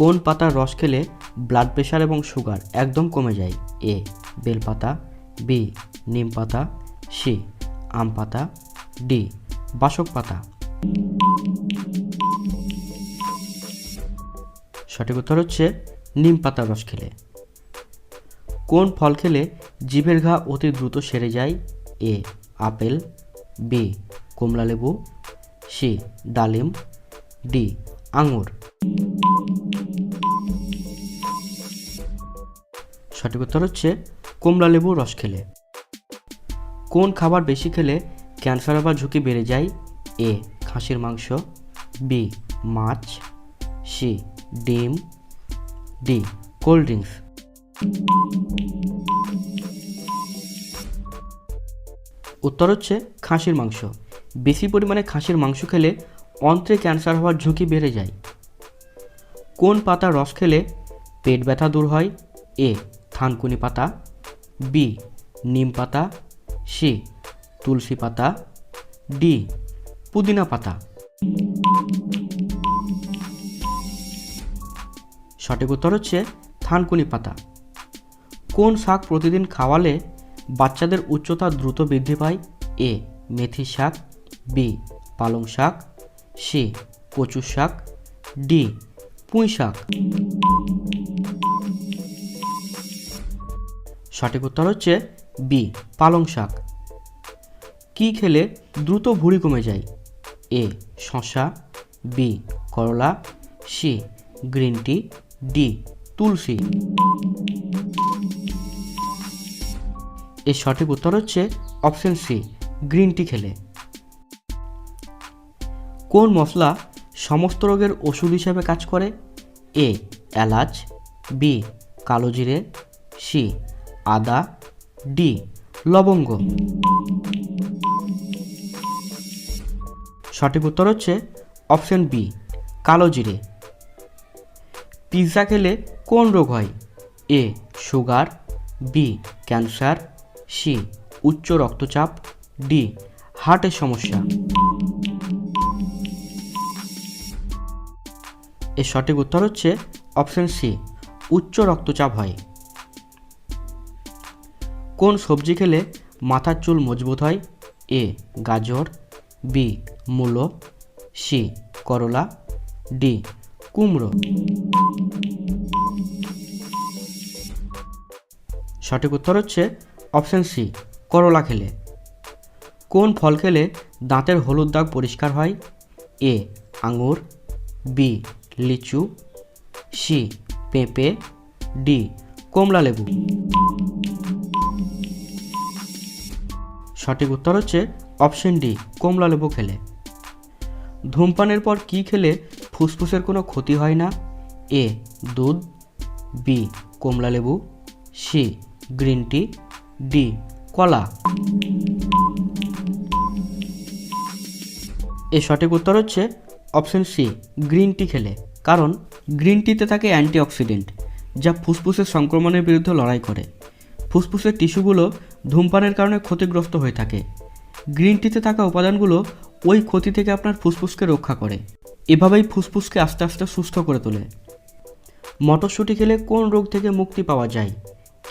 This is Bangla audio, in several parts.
কোন পাতার রস খেলে ব্লাড প্রেশার এবং সুগার একদম কমে যায়? এ, বেলপাতা বি নিম পাতা সি আম পাতা ডি বাসক পাতা সঠিক উত্তর হচ্ছে নিম পাতার রস খেলে। কোন ফল খেলে জিভের ঘা অতি দ্রুত সেরে যায়? এ, আপেল বি কমলালেবু সি ডালিম ডি আঙুর। সঠিক উত্তর হচ্ছে কমলালেবু রস খেলে। কোন খাবার বেশি খেলে ক্যান্সার হবার ঝুঁকি বেড়ে যায়? এ, খাসির মাংস, বি, মাছ, সি, ডিম, ডি, কোল্ড ড্রিঙ্কস। উত্তর হচ্ছে খাসির মাংস। বেশি পরিমাণে খাসির মাংস খেলে অন্ত্রে ক্যান্সার হওয়ার ঝুঁকি বেড়ে যায়। কোন পাতার রস খেলে পেট ব্যথা দূর হয়? এ থানকুনি পাতা, বি, নিম পাতা, সি, তুলসী পাতা, ডি, পুদিনা পাতা। সঠিক উত্তর হচ্ছে থানকুনি পাতা। কোন শাক প্রতিদিন খাওয়ালে বাচ্চাদের উচ্চতা দ্রুত বৃদ্ধি পায়? এ, মেথি শাক, বি, পালং শাক, সি কচু শাক, ডি, পুঁই শাক। সঠিক উত্তর হচ্ছে বি, পালং শাক। কি খেলে দ্রুত ভুঁড়ি কমে যায়? এ শশা বি, করলা, সি, গ্রিন টি, ডি, তুলসী। এর সঠিক উত্তর হচ্ছে অপশন সি, গ্রিন টি খেলে। কোন মশলা সমস্ত রোগের ওষুধ হিসেবে কাজ করে? এ, এলাচ, বি, কালো জিরে, সি আদা, ডি, লবঙ্গ। সঠিক উত্তর হচ্ছে অপশন বি, কালো জিরে। পিৎজা খেলে কোন রোগ হয়? A, sugar, B, cancer, C, উচ্চ রক্তচাপ, ডি, হার্টের সমস্যা। এর সঠিক উত্তর হচ্ছে অপশন সি, উচ্চ রক্তচাপ হয়। কোন সবজি খেলে মাথার চুল মজবুত হয়? এ, গাজর, বি, মূলো, সি, করলা, ডি, কুমড়ো। সঠিক উত্তর হচ্ছে অপশন সি, করলা খেলে। কোন ফল খেলে দাঁতের হলুদ দাগ পরিষ্কার হয়? এ, আঙুর, বি, লিচু, সি, পেঁপে, ডি, কমলা লেবু। সঠিক উত্তর হচ্ছে অপশন ডি, কমলা লেবু খেলে। ধূমপানের পর কি খেলে ফুসফুসের কোনো ক্ষতি হয় না? এ, দুধ, বি, কমলা লেবু, সি, গ্রিন টি, ডি, কলা। এর সঠিক উত্তর হচ্ছে অপশন সি, গ্রিন টি খেলে। কারণ গ্রিন টিতে থাকে অ্যান্টিঅক্সিডেন্ট, যা ফুসফুসের সংক্রমণের বিরুদ্ধে লড়াই করে। ফুসফুসের টিস্যুগুলো ধূমপানের কারণে ক্ষতিগ্রস্ত হয়ে থাকে। গ্রিন টিতে থাকা উপাদানগুলো ওই ক্ষতি থেকে আপনার ফুসফুসকে রক্ষা করে। এভাবেই ফুসফুসকে আস্তে আস্তে সুস্থ করে তোলে। মটরশুঁটি খেলে কোন রোগ থেকে মুক্তি পাওয়া যায়?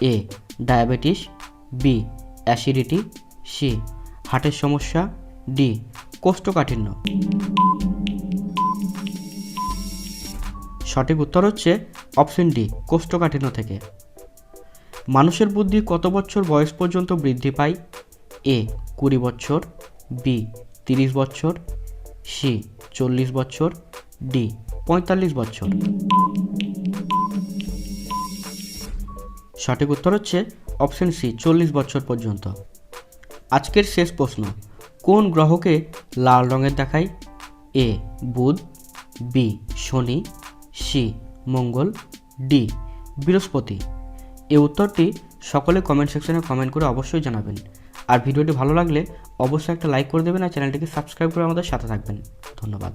A, diabetes, B, acidity, C, হার্টের সমস্যা, ডি, কোষ্ঠকাঠিন্য। সঠিক উত্তর হচ্ছে অপশন ডি, কোষ্ঠকাঠিন্য থেকে। মানুষের বুদ্ধি কত বছর বয়স পর্যন্ত বৃদ্ধি পায়? এ, কুড়ি বছর, বি, তিরিশ বছর, সি, চল্লিশ বছর, ডি, পঁয়তাল্লিশ বছর। সঠিক উত্তর হচ্ছে অপশন সি, চল্লিশ বছর পর্যন্ত। আজকের শেষ প্রশ্ন, কোন গ্রহকে লাল রঙের দেখায়? এ, বুধ, বি, শনি, সি, মঙ্গল, ডি, বৃহস্পতি। এই উত্তরটি সকলে কমেন্ট সেকশনে কমেন্ট করে অবশ্যই জানাবেন। আর ভিডিওটি ভালো লাগলে অবশ্যই একটা লাইক করে দেবেন আর চ্যানেলটিকে সাবস্ক্রাইব করে আমাদের সাথে থাকবেন। ধন্যবাদ।